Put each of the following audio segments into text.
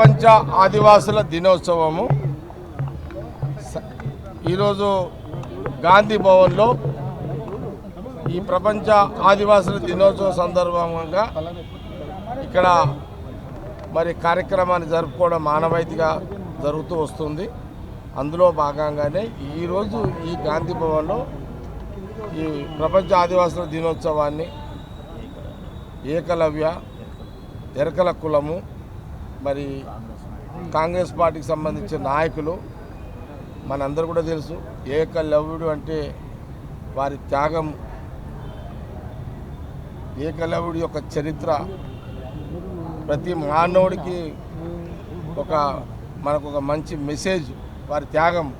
ప్రపంచ ఆదివాసుల దినోత్సవము. స- ఈరోజు గాంధీ భవన్లో ఈ ప్రపంచ ఆదివాసుల దినోత్సవం సందర్భంగా ఇక్కడ మరి కార్యక్రమాన్ని జరుపుకోవడం మానవాయితీగా జరుగుతూ వస్తుంది. అందులో భాగంగానే ఈరోజు ఈ గాంధీ భవన్లో ఈ ప్రపంచ ఆదివాసుల దినోత్సవాన్ని ఏకలవ్య ఎరకల కులము మరి కాంగ్రెస్ పార్టీకి సంబంధించిన నాయకులు మనందరూ కూడా తెలుసు ఏకలవ్యుడు అంటే వారి త్యాగం ఏకలవ్యుడి యొక్క చరిత్ర ప్రతి మానవుడికి ఒక మనకు ఒక మంచి మెసేజ్ వారి త్యాగం.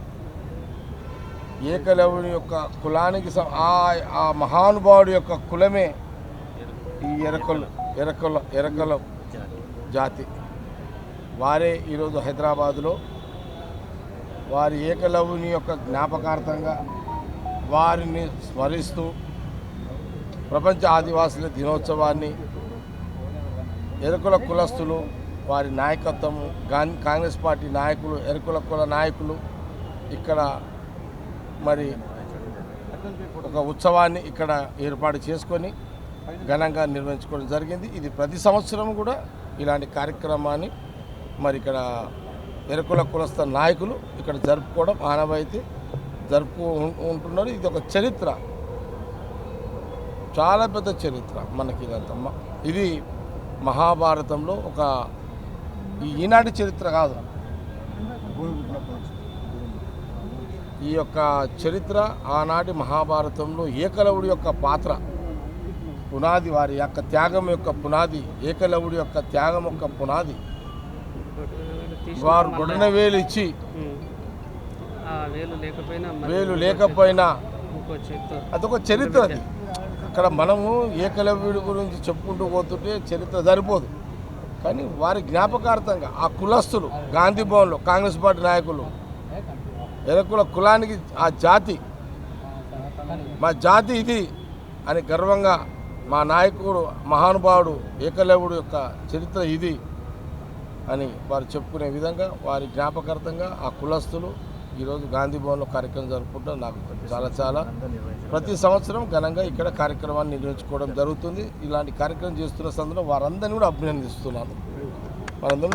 ఏకలవుడి యొక్క కులానికి ఆ ఆ మహానుభావుడి యొక్క కులమే ఈ ఎరకలు ఎరకల ఎరకల జాతి. వారే ఈరోజు హైదరాబాదులో వారి ఏకలవుని యొక్క జ్ఞాపకార్థంగా వారిని స్మరిస్తూ ప్రపంచ ఆదివాసుల దినోత్సవాన్ని ఎరుకుల కులస్తులు వారి నాయకత్వము గాన్ కాంగ్రెస్ పార్టీ నాయకులు ఎరుకుల కుల నాయకులు ఇక్కడ మరి ఒక ఉత్సవాన్ని ఇక్కడ ఏర్పాటు చేసుకొని ఘనంగా నిర్వహించుకోవడం జరిగింది. ఇది ప్రతి సంవత్సరం కూడా ఇలాంటి కార్యక్రమాన్ని మరి ఇక్కడ ఎరుకుల కులస్థ నాయకులు ఇక్కడ జరుపుకోవడం ఆనవాయితీ జరుపుకు ఉంటున్నారు. ఇది ఒక చరిత్ర. చాలా పెద్ద చరిత్ర మనకి ఇదంతమ్మ ఇది మహాభారతంలో ఒక ఈనాటి చరిత్ర కాదు. ఈ యొక్క చరిత్ర ఆనాటి మహాభారతంలో ఏకలవుడి యొక్క పాత్ర. పునాది వారి యొక్క త్యాగం యొక్క పునాది ఏకలవుడి యొక్క త్యాగం యొక్క పునాది. వారు గొడన వేలు ఇచ్చి వేలు లేకపోయినా అదొక చరిత్ర అది. అక్కడ మనము ఏకలవ్యుడి గురించి చెప్పుకుంటూ పోతుంటే చరిత్ర సరిపోదు. కానీ వారి జ్ఞాపకార్థంగా ఆ కులస్తులు గాంధీ భవన్లో కాంగ్రెస్ పార్టీ నాయకులు ఎరకుల కులానికి ఆ జాతి మా జాతి ఇది అని గర్వంగా మా నాయకుడు మహానుభావుడు ఏకలవ్యుడు యొక్క చరిత్ర ఇది. అని వారు చెప్పుకునే విధంగా వారి జ్ఞాపకార్థంగా ఆ కులస్తులు ఈరోజు గాంధీ భవన్లో కార్యక్రమం జరుపుకుంటాం నాకు చాలా చాలా ప్రతి సంవత్సరం ఘనంగా ఇక్కడ కార్యక్రమాన్ని నిర్వహించుకోవడం జరుగుతుంది. ఇలాంటి కార్యక్రమం చేస్తున్న సందర్భంలో వారందరినీ కూడా అభినందిస్తున్నాను. వారందరూ